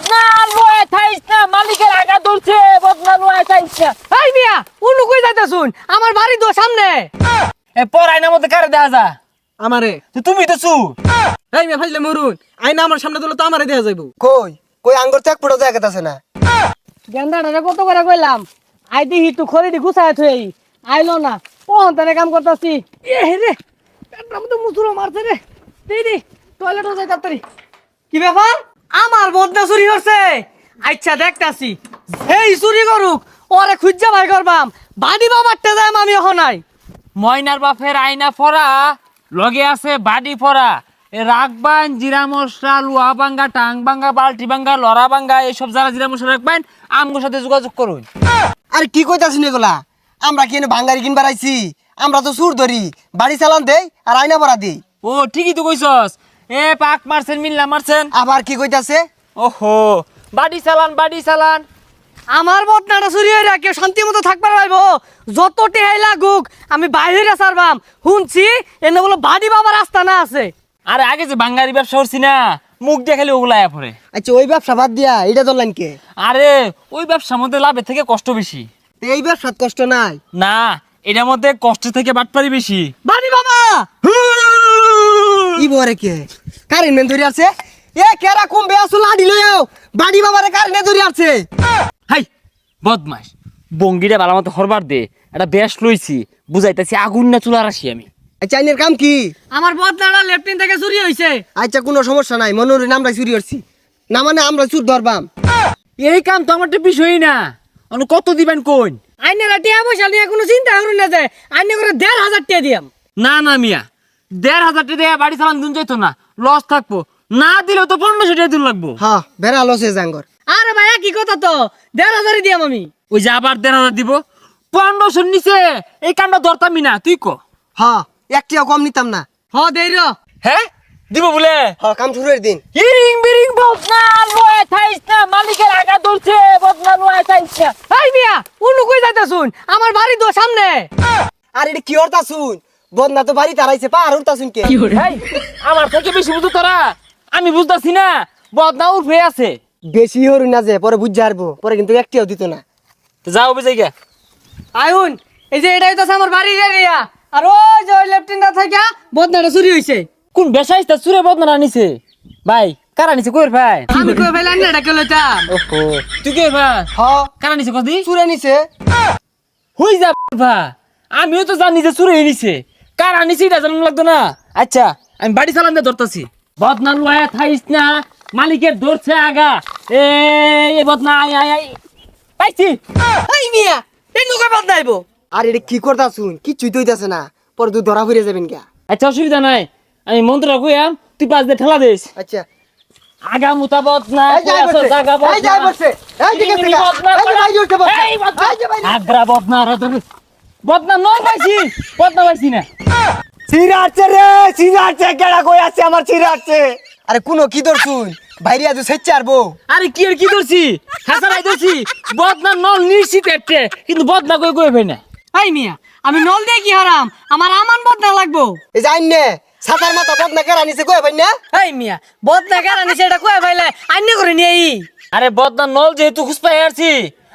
বদনা লয়ে থাইস না মালিকের আগা ধরছে বদনা লয়ে থাইস না। এই মিয়া উনু কই যাইতা শুন আমার বাড়ি তো সামনে। এ পর আয়নার মধ্যে কারে দেখা যা আমারে। তুমি তো চু। এই মিয়া ফাইলে মরুন আইনা আমার সামনে দিলে তো আমারে দেয়া যাইব। কই? কই আঙ্গুর তো এক ফুটো জায়গা আছে না? কত করে কইলাম? আই দি গুছায় থই। আইলো না কোন তারে কাম করতাছি। এ রে পেটটা মধ্যে মুসুরো মারছে রে। দেই দি টয়লেটে যাই তাড়াতাড়ি। কি ব্যাপার? আমার বদনা চুরি করছে। আচ্ছা দেখতাছি। এই চুরি করুক ওরে খুঁজা ভাই করবাম। বাড়ি বাবারটা যাই আমি এখন নাই ময়নার বাপের আয়না পরা লগে আছে বাড়ি এ রাখবান জিরা মশলা লুয়া বাঙ্গা টাং বাঙ্গা বালতি বাঙ্গা লড়া বাঙ্গা এইসব যারা জিরা মশলা রাখবেন আমগোর সাথে যোগাযোগ করুন। আরে কি কইতাছিস এগুলা? আমরা কি ভাঙ্গারি কিনবার আইছি? আমরা তো সুর ধরি। বাড়ি চালান দেই আর আয়না ভরা দেই। ও ঠিকই তো কইছস। এ পাক মারছেন মিল্লা মারছেন। আবার কি কইতাছে? ওহো বাড়ি চালান বাড়ি চালান। আমার বদনাটা চুরি হয়ে কেউ শান্তি মতো থাকবার পাইব? যত টেহাই লাগুক আমি বাইরে সারবাম শুনছি এনে বলো বাড়ি বাবার রাস্তা না আছে। আরে আগে যে বাঙ্গারি ব্যবসা করছি না মুখ দেখালে ওগুলা আয়া পড়ে। আচ্ছা ওই ব্যবসা বাদ দিয়া এটা ধরলেন কে? আরে ওই ব্যবসার মধ্যে লাভের থেকে কষ্ট বেশি। এই ব্যবসাত কষ্ট নাই? না এটার মধ্যে কষ্ট থেকে বাটপারি বেশি। বাড়ি বাবা! ই বরে কে? কারেন্ট মেন ধরে আছে। এ কেরা কমবে? আসো লাডি লইও বাড়ি বাবারে কারেন্ট ধরে আছে। হাই বদমাস বঙ্গিটা বালা মতো হরবার দে। একটা বেশ লইছি। বুঝাইতেছি আগুন না চুলা রাশি আমি। আচ্ছা আইনের কাম কি? আমার লেফটিন থেকে চুরি হয়েছে আচ্ছা কোনো সমস্যা নাই। মনোরে আমরা চুরি করছি। না মানে আমরা চুর ধরবাম। এই কাম তো আমার তো বিষয়ই না। কত দিবেন কোন আইনের টিয়া পয়সা নিয়ে কোনো চিন্তা করুন না যে আইনে করে দেড় হাজার টিয়া দিয়াম। না না মিয়া। দেড় হাজার টাকা দিয়ে বাড়ি চালান দিন যাইতো না। লস থাকব। না দিলেও তো পনেরোশো টাকা দিন লাগবো। হ্যাঁ বেড়া লসে জাঙ্গর আরে ভাইয়া কি কথা তো? দেড় হাজারই দিয়াম আমি। ওই যে আবার দেড় হাজার দিব। পনেরোশোর নিচে এই কামটা ধরতামই না। তুই ক। হ্যাঁ একটিও কম নিতাম না। হ দেই র। হ্যাঁ? দিব বলে? হ্যাঁ কাম শুরুর দিন। ইরিং বিরিং বদনা লয়ে থাইস না। মালিকের আগা ধরছে বদনা লয়ে থাইস না। এই মিয়া উনু কই যাইতা শুন আমার বাড়ি তো সামনে। আর এটা কি হরতা শুন বদনা তো বাড়ি তারাইছে পাহাড় উঠতা শুন কে এই, আমার থেকে বেশি বুঝো তোরা। আমি বুঝতাছি না বদনা উঠে আছে। বেশি হরু না যে পরে বুঝতে পারব পরে কিন্তু একটিও দিত না। যাও বুঝে গিয়া আইন এই যে এটাই তো আমার বাড়ি এরিয়া আর ওই যে লেফটিনটা থেকে বদনাটা চুরি হয়েছে কোন বেসাইস্তা চুরে বদনা নিছে ভাই কারা নিছে কইর ভাই? আমি কই আনি এটা কেলো চাম ওহো। তুই কই ভাই? হ। কারা নিছে কদি? চুরে নিছে। হই যা ভা আমিও তো জানি যে চুরে নিছে। কারা নিছে এটা জানানো লাগতো না? আচ্ছা আমি বাড়ি চালান দিয়ে ধরতাছি। বদনা লয়ে থাইস না মালিকের ধরছে আগা। এ এ বদনা আই আই আই পাইছি। এই মিয়া এই নুকা বদনাইবো আর এটা কি করতা শুন কিচ্ছুই তৈতাছে না। পরে তুই ধরা ফিরে যাবেন কে আচ্ছা অসুবিধা নাই। আমি মন্ত্র কইয়াম তুই পাঁচ দিয়ে ঠেলা দিস। আচ্ছা। আগা থেকে, বদনা এই বদনা। বদনা। বদনা নয় পাইছি বদনা পাইছি না। চিরাচ্ছে রে চিরাচ্ছে কেডা কই আছে আমার চিরাচ্ছে আরে কোনো কি দর শুন বাইরে আজ সেচ্ছে আর আরে কি আর কি ধরছি? হাসারাই ধরছি। বদনা নল নিশ্চিত একটা কিন্তু বদনা কই কই ভাই না। এই মিয়া আমি নল দিয়ে কি হারাম? আমার আমান বদনা লাগবো। এই যাই নে সাতার মাথা বদনা কেরা নিছে কই ভাই না? এই মিয়া বদনা কেন নিছে এটা কই ফাইলে আইনে করে নিয়ে আরে বদনা নল যেহেতু খুঁজপাই আসছি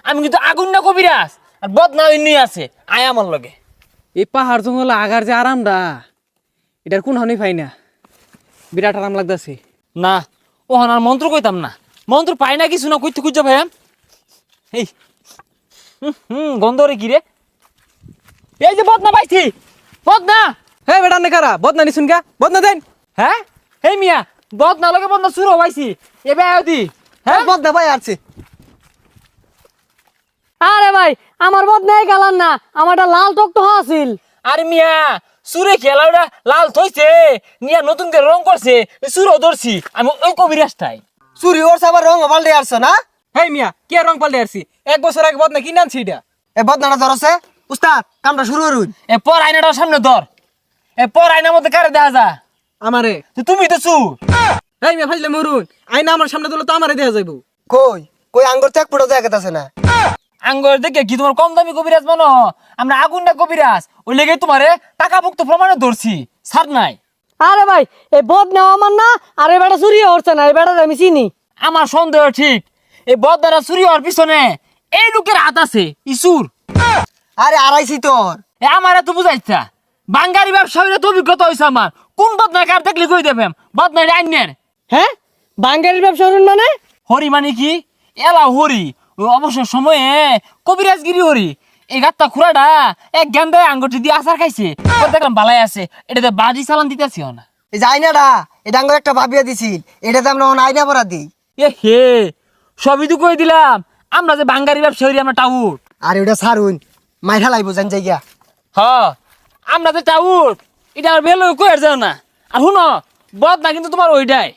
আমি কিন্তু আগুন না কবিরাজ। আর বদনা এমনি আছে আয় আমার লগে। এই পাহাড় জঙ্গল আগার যে আরামটা এটার কোন হানি পাই না। বিরাট আরাম লাগতেছে। না ও আর মন্ত্র কইতাম না। মন্ত্র পাই না কিছু না কইতে খুঁজে ভাই এই হুম, হুম গন্ধ রে কি রে? এই যে বদনা পাইছি বদনা! হে বেটা নে কারা বদনা নিছুন গা বদনা দেন। হ্যাঁ এই মিয়া বদনা লগে বদনা শুরু পাইছি। এবে আয়দি হ্যাঁ বদনা ভাই আছে আমার বদনাই গেলাম না আমারটা লাল টক তো আছিল। আর মিয়া সুরে খেলাওটা লাল থইছে নিয়া নতুন করে রং করছে সুরো ধরছি আমি ওই কবিরাজটাই চুরি ওর সাবার রং পাল্টে আসছো না? হে মিয়া কে রং পাল্টে আসছি? এক বছর আগে বদনা কিনে আনছি এটা। এ বদনাটা ধরছে উস্তাদ কামটা শুরু করুন। এ পর আয়নাটার সামনে ধর। এ পর আয়নার মধ্যে কারে দেখা যা আমারে। তো তুমি তো চু। এই মিয়া ফাইলে মরুন আইনা আমার সামনে দিলে তো আমারে দেখা যাইব। কই? কই আঙ্গুর তো এক ফুটো জায়গা আছে না। আঙ্গর দেখে কি তোমার কম দামি কবিরাজ মানো আমরা আগুন না কবিরাজ। ওই লেগে তোমারে টাকা ভুক্ত প্রমাণে ধরছি। ছাড় নাই। আরে ভাই এই বদনা আমার না আর এই বেটা চুরি হচ্ছে না এই বেটা আমি চিনি। আমার সন্দেহ ঠিক। এই বদারা চুরি হওয়ার পিছনে এই লোকের হাত আছে ইসুর। আরে আড়াইছি তোর। এ আমার এত বুঝাইছা বাঙ্গারি ব্যবসায়ীরা তো অভিজ্ঞতা হয়েছে আমার। কোন বদনা কার দেখলে কই দেবেন বদনাই আইনের। হ্যাঁ? বাঙ্গালির ব্যবসা মানে? হরি মানে কি? এলা হরি। অবসর সময়ে কবিরাজগিরি হরি। এই গাত্তা খুড়াটা এক গেন্দায় আঙ্গুটি দিয়ে আচার খাইছে। দেখলাম বালাই আছে এটাতে বাজি চালান দিতেছি না এই যাই না ডা এটা আঙ্গুর একটা ভাবিয়া দিছিল এটাতে আমরা এখন আইনা পড়া দিই। এ হে সবই তো কই দিলাম আমরা যে বাঙ্গারি ব্যবসায়ী আমরা টাউট। আর ওটা সারুন মাইঠা লাগবো জান জায়গা। হ আমরা যে টাউট এটা আর বেলো কই আর যাও না। আর শুনো বদ না কিন্তু তোমার ওইটাই।